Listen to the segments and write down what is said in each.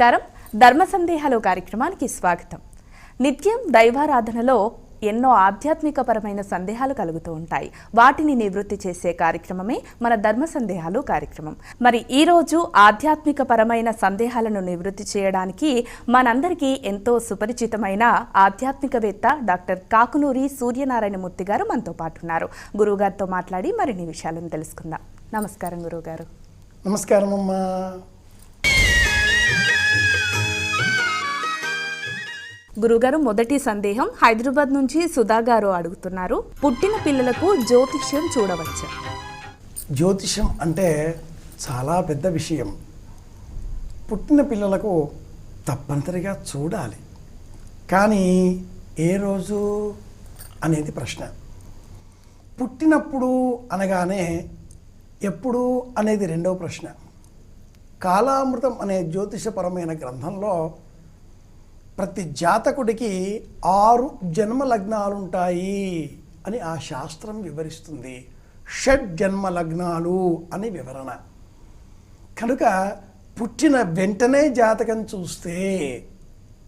నమస్కారం. ధర్మ సందేహాలు కార్యక్రమానికి స్వాగతం. నిత్యం దైవారాధనలో ఎన్నో ఆధ్యాత్మికపరమైన సందేహాలు కలుగుతూ ఉంటాయి. వాటిని నివృత్తి చేసే కార్యక్రమమే మన ధర్మ సందేహాలు కార్యక్రమం. మరి ఈరోజు ఆధ్యాత్మికపరమైన సందేహాలను నివృత్తి చేయడానికి మనందరికీ ఎంతో సుపరిచితమైన ఆధ్యాత్మికవేత్త డాక్టర్ కాకునూరి సూర్యనారాయణమూర్తి గారు మనతో పాటు ఉన్నారు. గురువుగారితో మాట్లాడి మరిన్ని విషయాలను తెలుసుకుందాం. నమస్కారం గురువుగారు. నమస్కారం అమ్మా గురుగారు మొదటి సందేహం హైదరాబాద్ నుంచి సుధా గారు అడుగుతున్నారు. పుట్టిన పిల్లలకు జ్యోతిష్యం చూడవచ్చు? జ్యోతిష్యం అంటే చాలా పెద్ద విషయం. పుట్టిన పిల్లలకు తప్పనిసరిగా చూడాలి. కానీ ఏ రోజు అనేది ప్రశ్న. పుట్టినప్పుడు అనగానే ఎప్పుడు అనేది రెండవ ప్రశ్న. కాలామృతం అనే జ్యోతిషపరమైన గ్రంథంలో ప్రతి జాతకుడికి ఆరు జన్మ లగ్నాలుంటాయి అని ఆ శాస్త్రం వివరిస్తుంది. షడ్ జన్మ లగ్నాలు అని వివరణ. కనుక పుట్టిన వెంటనే జాతకం చూస్తే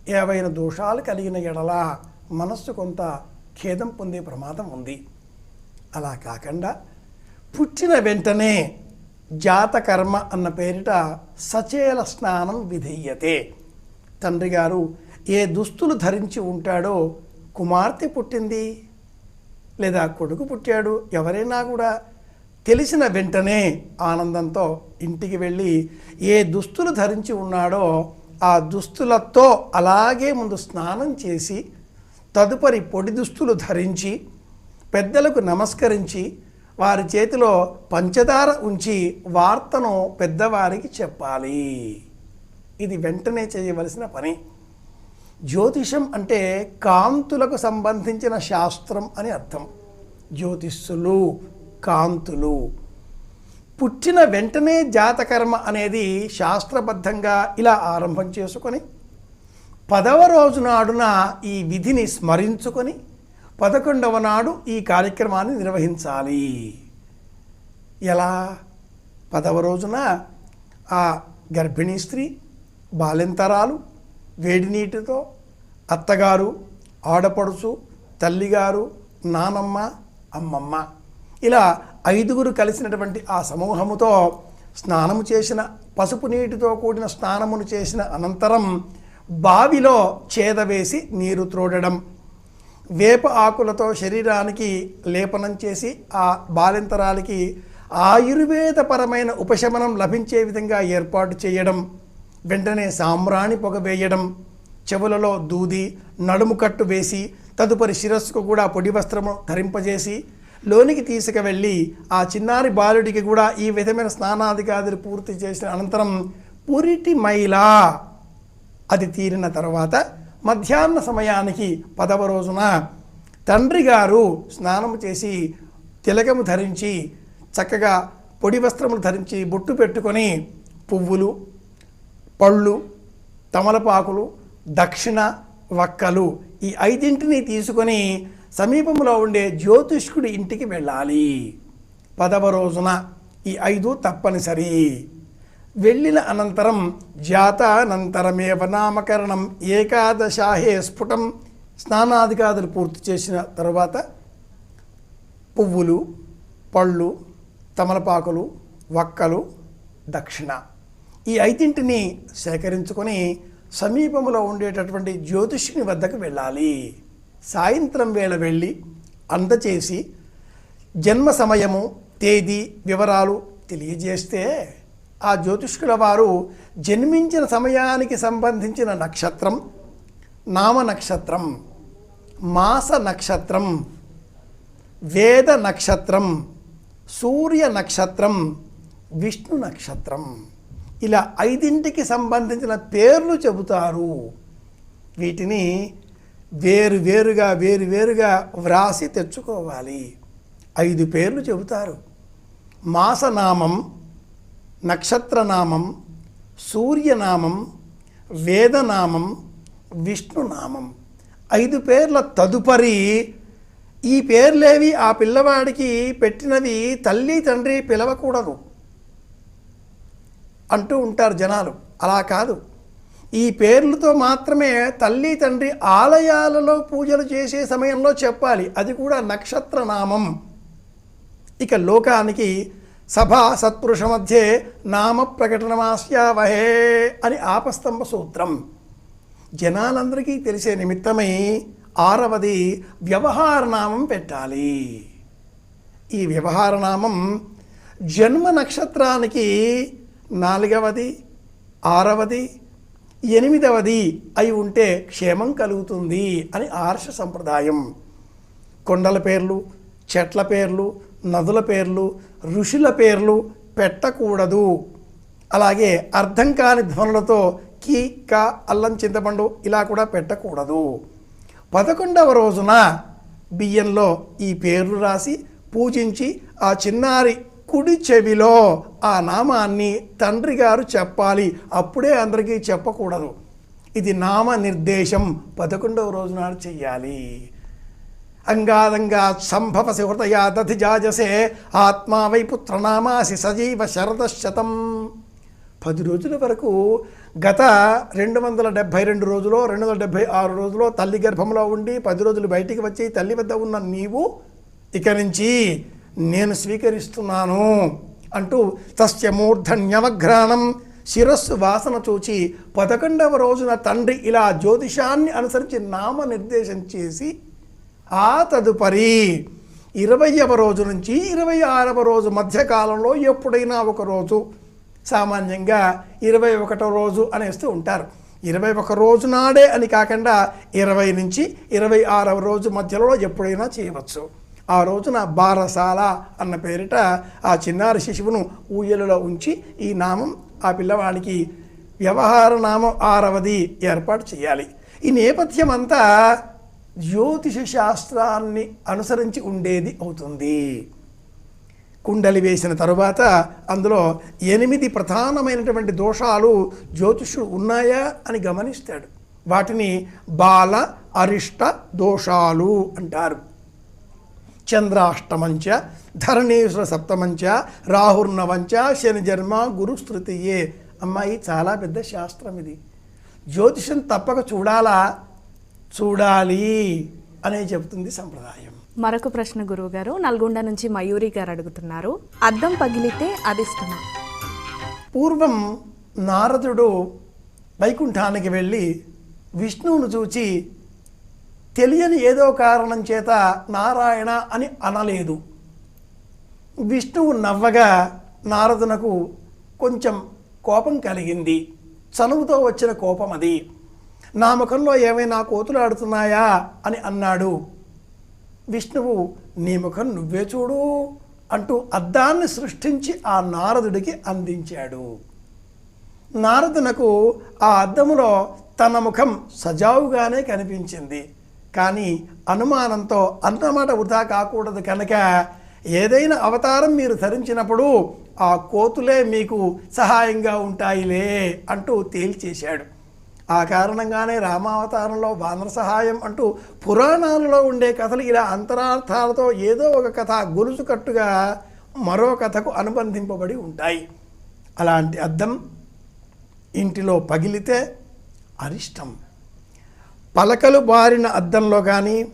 ఏవైనా దోషాలు కలిగిన ఎడల మనస్సు కొంత ఖేదం పొందే ప్రమాదం ఉంది. అలా కాకుండా పుట్టిన వెంటనే జాతకర్మ అన్న పేరిట సచేల స్నానం విధేయతే. తండ్రి గారు ఏ దుస్తులు ధరించి ఉంటాడో కుమార్తె పుట్టింది లేదా కొడుకు పుట్టాడు ఎవరైనా కూడా తెలిసిన వెంటనే ఆనందంతో ఇంటికి వెళ్ళి ఏ దుస్తులు ధరించి ఉన్నాడో ఆ దుస్తులతో అలాగే ముందు స్నానం చేసి తదుపరి పొడి దుస్తులు ధరించి పెద్దలకు నమస్కరించి వారి చేతిలో పంచదార ఉంచి వార్తను పెద్దవారికి చెప్పాలి. ఇది వెంటనే చేయవలసిన పని. జ్యోతిషం అంటే కాంతులకు సంబంధించిన శాస్త్రం అని అర్థం. జ్యోతిష్సులు కాంతులు. పుట్టిన వెంటనే జాతకర్మ అనేది శాస్త్రబద్ధంగా ఇలా ఆరంభం చేసుకొని పదవ రోజు నాడున ఈ విధిని స్మరించుకొని పదకొండవ నాడు ఈ కార్యక్రమాన్ని నిర్వహించాలి. ఎలా? పదవ రోజున ఆ గర్భిణీ స్త్రీ బాలింతరాలు వేడి నీటితో అత్తగారు ఆడపడుచు తల్లిగారు నానమ్మ అమ్మమ్మ. ఇలా ఐదుగురు కలిసినటువంటి ఆ సమూహముతో స్నానము చేసిన పసుపు నీటితో కూడిన స్నానమును చేసిన అనంతరం బావిలో చేదవేసి నీరు త్రోడడం. వేప ఆకులతో శరీరానికి లేపనం చేసి ఆ బాలింతరాలకి ఆయుర్వేదపరమైన ఉపశమనం లభించే విధంగా ఏర్పాటు చేయడం. వెంటనే సాంబ్రాణి పొగ వేయడం చెవులలో దూది నడుము కట్టు వేసి తదుపరి శిరస్సుకు కూడా పొడి వస్త్రము ధరింపజేసి లోనికి తీసుకువెళ్ళి ఆ చిన్నారి బాలుడికి కూడా ఈ విధమైన స్నానాధికారులు పూర్తి చేసిన అనంతరం పురిటి మైల! అది తీరిన తర్వాత మధ్యాహ్న సమయానికి పదవ రోజున తండ్రి గారు స్నానం చేసి తిలకము ధరించి చక్కగా పొడి వస్త్రములు ధరించి బొట్టు పెట్టుకొని పువ్వులు పళ్ళు తమలపాకులు దక్షిణ వక్కలు ఈ ఐదింటిని తీసుకొని సమీపంలో ఉండే జ్యోతిష్కుడి ఇంటికి వెళ్ళాలి. పదవ రోజున ఈ ఐదు తప్పనిసరి. వెళ్ళిన అనంతరం జాతానంతరమేవ నామకరణం ఏకాదశాహే స్ఫుటం స్నానాధికారులు పూర్తి చేసిన తర్వాత పువ్వులు పళ్ళు తమలపాకులు వక్కలు దక్షిణ. ఈ ఐదింటిని సేకరించుకొని సమీపంలో ఉండేటటువంటి జ్యోతిష్యుని వద్దకు వెళ్ళాలి. సాయంత్రం వేళ వెళ్ళి అందచేసి జన్మ సమయము తేదీ వివరాలు తెలియజేస్తే ఆ జ్యోతిష్కుల వారు జన్మించిన సమయానికి సంబంధించిన నక్షత్రం నామ నక్షత్రం మాస నక్షత్రం వేద నక్షత్రం సూర్య నక్షత్రం విష్ణు నక్షత్రం. ఇలా ఐదింటికి సంబంధించిన పేర్లు చెబుతారు. వీటిని వేరు వేరుగా వేరు వేరుగా వ్రాసి తెచ్చుకోవాలి. ఐదు పేర్లు చెబుతారు. మాసనామం నక్షత్రనామం సూర్యనామం వేదనామం విష్ణునామం. ఐదు పేర్ల తదుపరి ఈ పేర్లేవి ఆ పిల్లవాడికి పెట్టినవి తల్లి తండ్రి పిలవకూడదు. అంటూ ఉంటారు జనాలు. అలా కాదు. ఈ పేర్లతో మాత్రమే తల్లి తండ్రి ఆలయాలలో పూజలు చేసే సమయంలో చెప్పాలి. అది కూడా నక్షత్రనామం. ఇక లోకానికి సభా సత్పురుష మధ్యే నామ ప్రకటనమాస్యావహే అని ఆపస్తంభ సూత్రం. జనాలందరికీ తెలిసే నిమిత్తమై ఆరవది వ్యవహార నామం పెట్టాలి. ఈ వ్యవహార నామం జన్మ నక్షత్రానికి నాలుగవది ఆరవది ఎనిమిదవది అయి ఉంటే క్షేమం కలుగుతుంది అని ఆర్ష సంప్రదాయం. కొండల పేర్లు చెట్ల పేర్లు నదుల పేర్లు ఋషుల పేర్లు పెట్టకూడదు. అలాగే అర్థం కాని ధ్వనులతో కీ క అల్లం చింతపండు ఇలా కూడా పెట్టకూడదు. పదకొండవ రోజున బియ్యంలో ఈ పేర్లు రాసి పూజించి ఆ చిన్నారి కుడి చెవిలో ఆ నామాన్ని తండ్రి గారు చెప్పాలి. అప్పుడే అందరికీ చెప్పకూడదు. ఇది నామ నిర్దేశం పదకొండవ రోజు నాడు చెయ్యాలి. అంగాదంగా సంభవ హృదయా దధి జాజసే ఆత్మా వై పుత్రనామాసి సజీవ శరదశతం. పది రోజుల వరకు గత రెండు వందల డెబ్భై రెండు రోజులో రెండు వందల డెబ్భై ఆరు రోజులో తల్లి గర్భంలో ఉండి పది రోజులు బయటికి వచ్చి తల్లి వద్ద ఉన్న నీవు ఇక నుంచి నేను స్వీకరిస్తున్నాను అంటూ తస్య మూర్ధన్యవఘ్రాణం శిరస్సు వాసన చూచి పదకొండవ రోజున తండ్రి ఇలా జ్యోతిషాన్ని అనుసరించి నామ నిర్దేశం చేసి ఆ తదుపరి ఇరవయవ రోజు నుంచి ఇరవై ఆరవ రోజు మధ్యకాలంలో ఎప్పుడైనా ఒక రోజు సామాన్యంగా ఇరవై ఒకటో రోజు అనేస్తూ ఉంటారు. ఇరవై ఒక రోజు నాడే అని కాకుండా ఇరవై నుంచి ఇరవై ఆరవ రోజు మధ్యలో ఎప్పుడైనా చేయవచ్చు. ఆ రోజున బారసాల అన్న పేరిట ఆ చిన్నారి శిశువును ఊయలలో ఉంచి ఈ నామం ఆ పిల్లవాడికి వ్యవహార నామం ఆరవది ఏర్పాటు చేయాలి. ఈ నేపథ్యం అంతా జ్యోతిష శాస్త్రాన్ని అనుసరించి ఉండేది అవుతుంది. కుండలి వేసిన తరువాత అందులో ఎనిమిది ప్రధానమైనటువంటి దోషాలు జ్యోతిషుడు ఉన్నాయా అని గమనిస్తాడు. వాటిని బాల అరిష్ట దోషాలు అంటారు. చంద్రాష్టమంచ ధరణీశ్వర సప్తమంచ రాహుర్నవంచ శని జన్మ గురుస్తృతీయే. అమ్మాయి చాలా పెద్ద శాస్త్రం ఇది జ్యోతిషం తప్పక చూడాలా? చూడాలి అనే చెబుతుంది సంప్రదాయం. మరొక ప్రశ్న గురువు గారు నల్గొండ నుంచి మయూరి గారు అడుగుతున్నారు. అద్దం పగిలితే అదిష్టమా పూర్వం నారదుడు వైకుంఠానికి వెళ్ళి విష్ణువును చూచి తెలియని ఏదో కారణం చేత నారాయణ అని అనలేదు. విష్ణువు నవ్వగా నారదునకు కొంచెం కోపం కలిగింది. చనువుతో వచ్చిన కోపం అది. నా ముఖంలో ఏమైనా కోతులాడుతున్నాయా అని అన్నాడు. విష్ణువు నీ ముఖం నువ్వే చూడు అంటూ అద్దాన్ని సృష్టించి ఆ నారదుడికి అందించాడు. నారదునకు ఆ అద్దములో తన ముఖం సజావుగానే కనిపించింది. కానీ అనుమానంతో అన్నమాట వృధా కాకూడదు కనుక ఏదైనా అవతారం మీరు ధరించినప్పుడు ఆ కోతులే మీకు సహాయంగా ఉంటాయిలే అంటూ తేల్చేశాడు. ఆ కారణంగానే రామావతారంలో వానర సహాయం అంటూ పురాణాలలో ఉండే కథలు ఇలా అంతరార్థాలతో ఏదో ఒక కథ గొలుసు కట్టుగా మరో కథకు అనుబంధింపబడి ఉంటాయి. అలాంటి అద్దం ఇంటిలో పగిలితే అరిష్టం. పలకలు బారిన అద్దంలో కానీ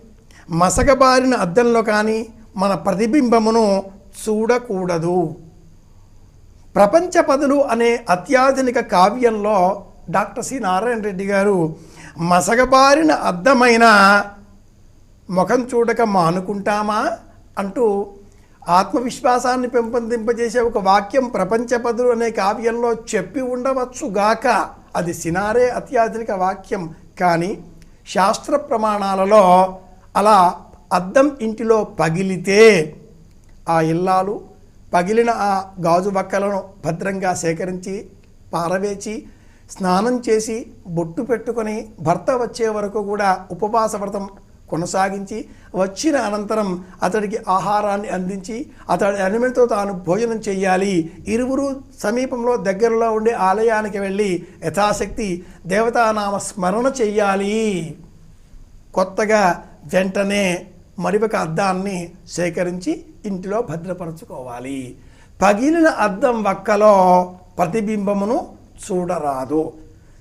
మసకబారిన అద్దంలో కానీ మన ప్రతిబింబమును చూడకూడదు. ప్రపంచ పదులు అనే అత్యాధునిక కావ్యంలో డాక్టర్ సి. నారాయణ రెడ్డి గారు మసగబారిన అద్దమైన ముఖం చూడక మానుకుంటామా అంటూ ఆత్మవిశ్వాసాన్ని పెంపొందింపజేసే ఒక వాక్యం ప్రపంచ పదులు అనే కావ్యంలో చెప్పి ఉండవచ్చుగాక. అది సినారే అత్యాధునిక వాక్యం. కానీ శాస్త్ర ప్రమాణాలలో అలా అద్దం ఇంటిలో పగిలితే ఆ ఇల్లాలు పగిలిన ఆ గాజు బక్కలను భద్రంగా సేకరించి పారవేచి స్నానం చేసి బొట్టు పెట్టుకొని భర్త వచ్చే వరకు కూడా ఉపవాస వ్రతం కొనసాగించి వచ్చిన అనంతరం అతడికి ఆహారాన్ని అందించి అతడి అనుమతితో తాను భోజనం చేయాలి ఇరువురు సమీపంలో దగ్గరలో ఉండే ఆలయానికి వెళ్ళి యథాశక్తి దేవతానామ స్మరణ చెయ్యాలి. కొత్తగా వెంటనే మరొక అద్దాన్ని సేకరించి ఇంటిలో భద్రపరచుకోవాలి. పగిలిన అద్దం వక్కలో ప్రతిబింబమును చూడరాదు.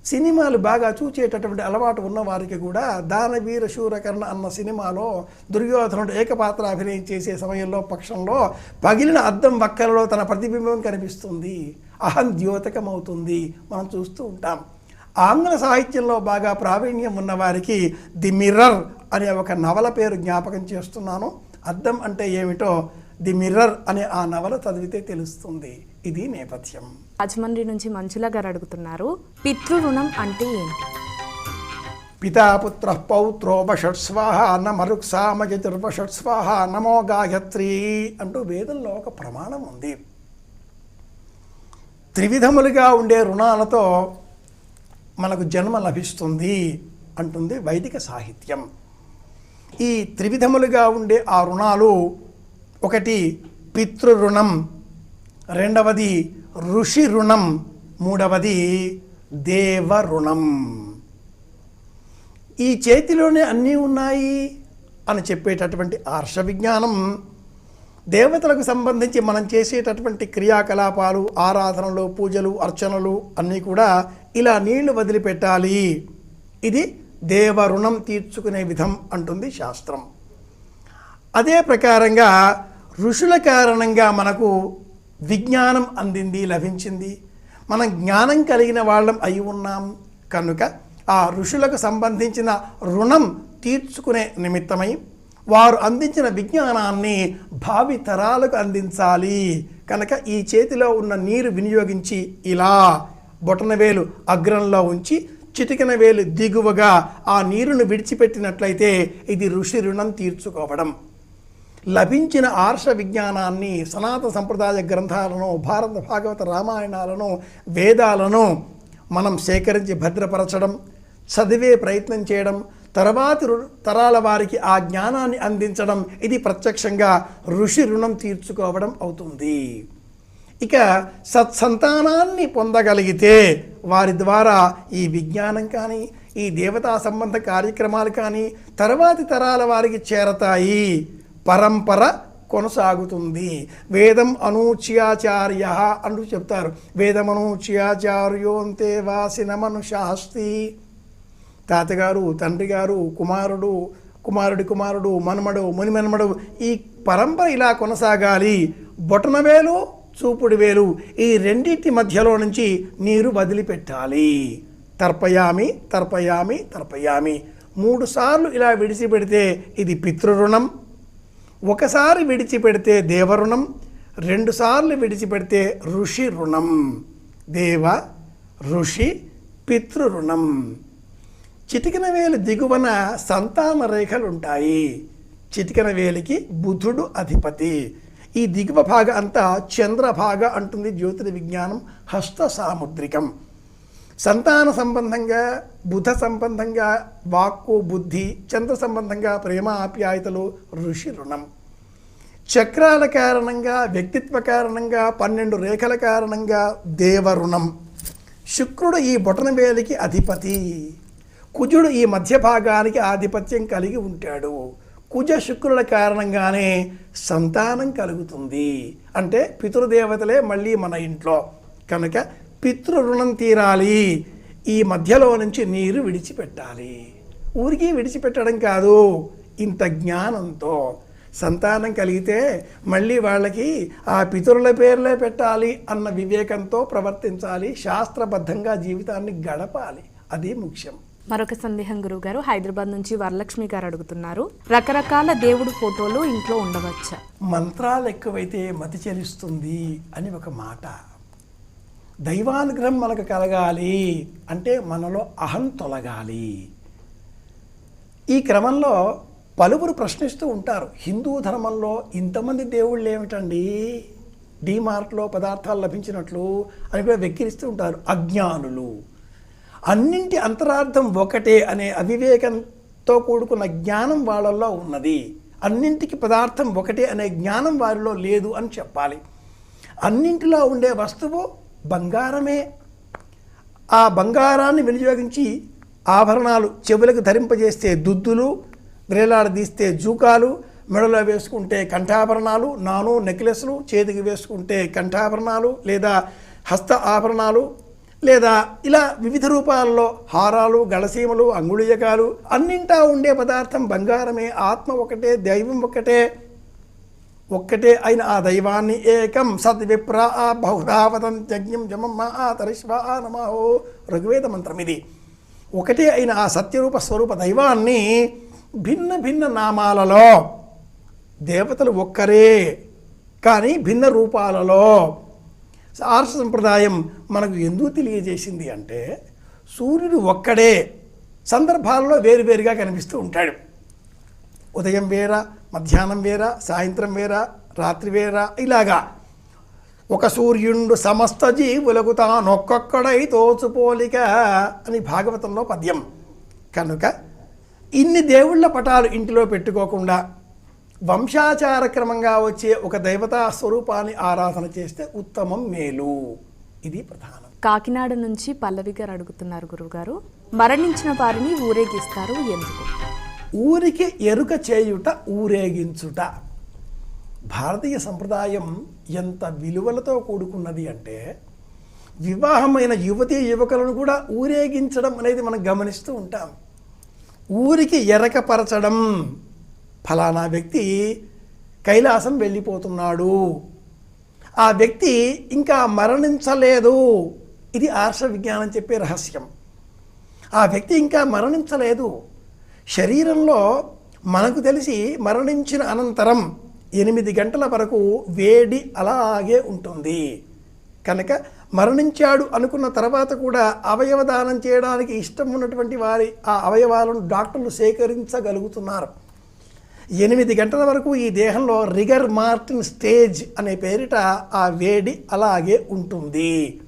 సినిమాలు బాగా చూచేటటువంటి అలవాటు ఉన్న వారికి కూడా దానవీర శూరకర్ణ అన్న సినిమాలో దుర్యోధనుడు ఏకపాత్ర అభినయం చేసే సమయంలో పక్షంలో పగిలిన అద్దం వక్కలలో తన ప్రతిబింబం కనిపిస్తుంది. అహం ద్యోతకమవుతుంది. మనం చూస్తూ ఉంటాం. ఆంగ్ల సాహిత్యంలో బాగా ప్రావీణ్యం ఉన్న వారికి ది మిర్రర్ అనే ఒక నవల పేరు జ్ఞాపకం చేస్తున్నాను. అద్దం అంటే ఏమిటో ది మిర్రర్ అనే ఆ నవల చదివితే తెలుస్తుంది. ఇది నేపథ్యం. రాజమండ్రి నుంచి మంజుల గారు అడుగుతున్నారు పితృ రుణం అంటే ఏంటి? పితాపుత్ర పౌత్రోపషట్స్వాహ నమరుక్సామయతిర్వషట్స్వాహ నమో గాయత్రి అంటూ వేదంలో ఒక ప్రమాణం ఉంది. త్రివిధములుగా ఉండే రుణాలతో మనకు జన్మ లభిస్తుంది అంటుంది వైదిక సాహిత్యం. ఈ త్రివిధములుగా ఉండే ఆ రుణాలు ఒకటి పితృరుణం రెండవది ఋషి రుణం మూడవది దేవ రుణం ఈ చేతిలోనే అన్నీ ఉన్నాయి అని చెప్పేటటువంటి ఆర్ష విజ్ఞానం దేవతలకు సంబంధించి మనం చేసేటటువంటి క్రియాకలాపాలు ఆరాధనలు పూజలు అర్చనలు అన్నీ కూడా ఇలా నీళ్ళు వదిలిపెట్టాలి. ఇది దేవ రుణం తీర్చుకునే విధం అంటుంది శాస్త్రం. అదే ప్రకారంగా ఋషుల కారణంగా మనకు విజ్ఞానం అందింది లభించింది. మనం జ్ఞానం కలిగిన వాళ్ళం అయి ఉన్నాం. కనుక ఆ ఋషులకు సంబంధించిన రుణం తీర్చుకునే నిమిత్తమై వారు అందించిన విజ్ఞానాన్ని భావి తరాలకు అందించాలి. కనుక ఈ చేతిలో ఉన్న నీరు వినియోగించి ఇలా బొటనవేలు అగ్రంలో ఉంచి చిటికిన వేలు దిగువగా ఆ నీరును విడిచిపెట్టినట్లయితే ఇది ఋషి రుణం తీర్చుకోవడం. లభించిన ఆర్ష విజ్ఞానాన్ని సనాతన సంప్రదాయ గ్రంథాలను భారత భాగవత రామాయణాలను వేదాలను మనం సేకరించి భద్రపరచడం చదివే ప్రయత్నం చేయడం తర్వాతి తరాల వారికి ఆ జ్ఞానాన్ని అందించడం ఇది ప్రత్యక్షంగా ఋషి రుణం తీర్చుకోవడం అవుతుంది. ఇక సత్సంతానాన్ని పొందగలిగితే వారి ద్వారా ఈ విజ్ఞానం కానీ ఈ దేవతా సంబంధ కార్యక్రమాలు కానీ తర్వాతి తరాల వారికి చేరతాయి. పరంపర కొనసాగుతుంది. వేదం అనూచ్యాచార్య అంటూ చెప్తారు. వేదమనూచ్యాచార్యోంతే వాసిన మనుషాస్తి. తాతగారు తండ్రి గారు కుమారుడు కుమారుడి కుమారుడు మనమడు మునిమనమడు ఈ పరంపర ఇలా కొనసాగాలి. బొటనవేలు చూపుడు వేలు ఈ రెండింటి మధ్యలో నుంచి నీరు వదిలిపెట్టాలి. తర్పయామి తర్పయామి తర్పయామి. మూడు సార్లు ఇలా విడిచిపెడితే ఇది పితృరుణం ఒకసారి విడిచిపెడితే దేవరుణం రెండుసార్లు విడిచిపెడితే ఋషి రుణం. దేవ ఋషి పితృరుణం చితికిన వేలు దిగువన సంతాన రేఖలు ఉంటాయి చితికిన వేలికి బుధుడు అధిపతి. ఈ దిగువ భాగ అంతా చంద్రభాగ అంటుంది జ్యోతిర్ విజ్ఞానం హస్త సాముద్రికం సంతాన సంబంధంగా బుధ సంబంధంగా వాక్కు బుద్ధి చంద్ర సంబంధంగా ప్రేమ ఆప్యాయతలు ఋషి రుణం. చక్రాల కారణంగా వ్యక్తిత్వ కారణంగా పన్నెండు రేఖల కారణంగా దేవరుణం శుక్రుడు ఈ బొటనవేలికి అధిపతి. కుజుడు ఈ మధ్య భాగానికి ఆధిపత్యం కలిగి ఉంటాడు. కుజ శుక్రుల కారణంగానే సంతానం కలుగుతుంది. అంటే పితృదేవతలే మళ్ళీ మన ఇంట్లో. కనుక పితృ రుణం తీరాలి. ఈ మధ్యలో నుంచి నీరు విడిచిపెట్టాలి. ఊరికి విడిచిపెట్టడం కాదు ఇంత జ్ఞానంతో. సంతానం కలిగితే మళ్ళీ వాళ్ళకి ఆ పితరుల పేర్లే పెట్టాలి అన్న వివేకంతో ప్రవర్తించాలి శాస్త్రబద్ధంగా జీవితాన్ని గడపాలి. అది ముఖ్యం. మరొక సందేహం గురువు గారు హైదరాబాద్ నుంచి వరలక్ష్మి గారు అడుగుతున్నారు. రకరకాల దేవుడు ఫోటోలు ఇంట్లో ఉండవచ్చా? మంత్రాలు ఎక్కువైతే మతి చెలిస్తుంది అని ఒక మాట. దైవానుగ్రహం మనకు కలగాలి అంటే మనలో అహం తొలగాలి. ఈ క్రమంలో పలువురు ప్రశ్నిస్తూ ఉంటారు హిందూ ధర్మంలో ఇంతమంది దేవుళ్ళు ఏమిటండి? డీమార్ట్లో పదార్థాలు లభించినట్లు అని కూడా వెక్కిరిస్తూ ఉంటారు అజ్ఞానులు. అన్నింటి అంతరార్థం ఒకటే అనే అవివేకంతో కూడుకున్న జ్ఞానం వాళ్ళల్లో ఉన్నది. అన్నింటికి పదార్థం ఒకటే అనే జ్ఞానం వారిలో లేదు అని చెప్పాలి. అన్నింటిలో ఉండే వస్తువు బంగారమే. ఆ బంగారాన్ని వినియోగించి ఆభరణాలు చెవులకు ధరింపజేస్తే దుద్దులు వ్రేలాడదీస్తే జూకాలు మెడలో వేసుకుంటే కంఠాభరణాలు నాను నెక్లెస్లు చేతికి వేసుకుంటే కంఠాభరణాలు లేదా హస్త ఆభరణాలు లేదా ఇలా వివిధ రూపాల్లో హారాలు గళసీమలు అంగుళీయకాలు అన్నింటా ఉండే పదార్థం బంగారమే. ఆత్మ ఒకటే దైవం ఒకటే. ఒక్కటే అయిన ఆ దైవాన్ని ఏకం సద్విప్ర ఆ బహుధావతం యజ్ఞం జమమ్మ ఆ తరిష్వ ఆ నమహో ఋగ్వేద మంత్రం ఇది. ఒకటే అయిన ఆ సత్యరూప స్వరూప దైవాన్ని భిన్న భిన్న నామాలలో దేవతలు ఒక్కరే కానీ భిన్న రూపాలలో ఆర్ష సంప్రదాయం మనకు ఎందుకు తెలియజేసింది అంటే సూర్యుడు ఒక్కడే సందర్భాలలో వేరువేరుగా కనిపిస్తూ ఉంటాడు. ఉదయం వేర మధ్యాహ్నం వేర సాయంత్రం వేర రాత్రి వేర ఇలాగా. ఒక సూర్యుండు సమస్త జీవులకు తానొక్కొక్కడై తోచుపోలిక అని భాగవతంలో పద్యం. కనుక ఇన్ని దేవుళ్ళ పటాలు ఇంటిలో పెట్టుకోకుండా వంశాచార క్రమంగా వచ్చే ఒక దేవతా స్వరూపాన్ని ఆరాధన చేస్తే ఉత్తమం మేలు. ఇది ప్రధానం. కాకినాడ నుంచి పల్లవి గారు అడుగుతున్నారు గురువుగారు. మరణించిన వారిని ఊరేగిస్తారు ఎందుకు? ఊరికి ఎరుక చేయుట ఊరేగించుట. భారతీయ సంప్రదాయం ఎంత విలువలతో కూడుకున్నది అంటే వివాహమైన యువతీ యువకులను కూడా ఊరేగించడం అనేది మనం గమనిస్తూ ఉంటాం. ఊరికి ఎరకపరచడం ఫలానా వ్యక్తి కైలాసం వెళ్ళిపోతున్నాడు. ఆ వ్యక్తి ఇంకా మరణించలేదు. ఇది ఆర్ష విజ్ఞానం చెప్పే రహస్యం. ఆ వ్యక్తి ఇంకా మరణించలేదు. శరీరంలో మనకు తెలిసి మరణించిన అనంతరం ఎనిమిది గంటల వరకు వేడి అలాగే ఉంటుంది. కనుక మరణించాడు అనుకున్న తర్వాత కూడా అవయవ దానం చేయడానికి ఇష్టం ఉన్నటువంటి వారి ఆ అవయవాలను డాక్టర్లు సేకరించగలుగుతున్నారు. ఎనిమిది గంటల వరకు ఈ దేహంలో రిగర్ మార్టిన్ స్టేజ్ అనే పేరిట ఆ వేడి అలాగే ఉంటుంది.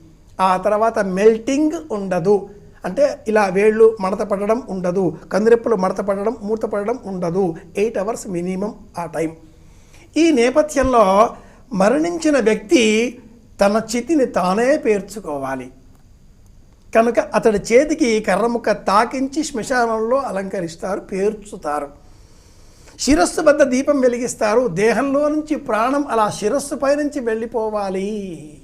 ఆ తర్వాత మెల్టింగ్ ఉండదు. అంటే ఇలా వేళ్ళు మడత పడడం ఉండదు కందిరెప్పులు మడత పడడం మూత పడడం ఉండదు. ఎయిట్ అవర్స్ మినిమం ఆ టైం. ఈ నేపథ్యంలో మరణించిన వ్యక్తి తన చితిని తానే పేర్చుకోవాలి. కనుక అతడి చేతికి కర్రముక్క తాకించి శ్మశానంలో అలంకరిస్తారు పేర్చుతారు. శిరస్సు వద్ద దీపం వెలిగిస్తారు దేహంలో నుంచి ప్రాణం అలా శిరస్సు పైనుంచి వెళ్ళిపోవాలి.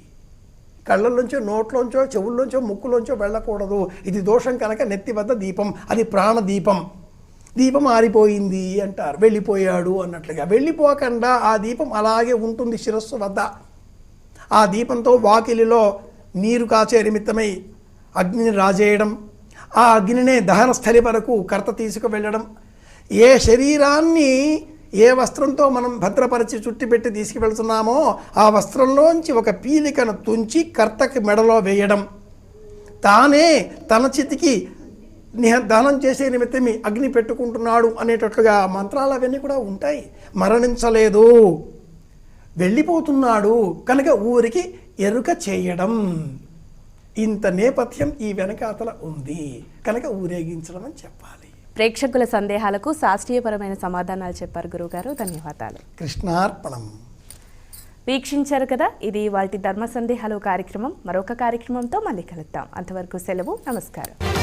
కళ్ళల్లోంచో నోట్లోంచో చెవుల్లోంచో ముక్కులోంచో వెళ్ళకూడదు. ఇది దోషం కనుక నెత్తి వద్ద దీపం. అది ప్రాణదీపం దీపం. ఆరిపోయింది అంటారు. వెళ్ళిపోయాడు అన్నట్లుగా. వెళ్ళిపోకుండా ఆ దీపం అలాగే ఉంటుంది శిరస్సు వద్ద. ఆ దీపంతో వాకిలిలో నీరు కాచే నిమిత్తమై అగ్నిని రాజేయడం ఆ అగ్నినే దహన స్థలి వరకు కర్త తీసుకువెళ్ళడం. ఏ శరీరాన్ని ఏ వస్త్రంతో మనం భద్రపరిచి చుట్టిపెట్టి తీసుకువెళ్తున్నామో ఆ వస్త్రంలోంచి ఒక పీలికను తుంచి కర్తకి మెడలో వేయడం. తానే తన చితికి నిహ దానం చేసే నిమిత్తమే అగ్ని పెట్టుకుంటున్నాడు అనేటట్లుగా మంత్రాలు అవన్నీ కూడా ఉంటాయి. మరణించలేదు. వెళ్ళిపోతున్నాడు. కనుక ఊరికి ఎరుక చేయడం. ఇంత నేపథ్యం ఈ వెనకాతల ఉంది. కనుక ఊరేగించడం అని చెప్పాలి. ప్రేక్షకుల సందేహాలకు శాస్త్రీయపరమైన సమాధానాలు చెప్పారు గురువుగారు. ధన్యవాదాలు. కృష్ణార్పణం. వీక్షించారు కదా ఇది వాటి ధర్మ సందేహాలు కార్యక్రమం. మరొక కార్యక్రమంతో మళ్ళీ కలుద్దాం. అంతవరకు సెలవు. నమస్కారం.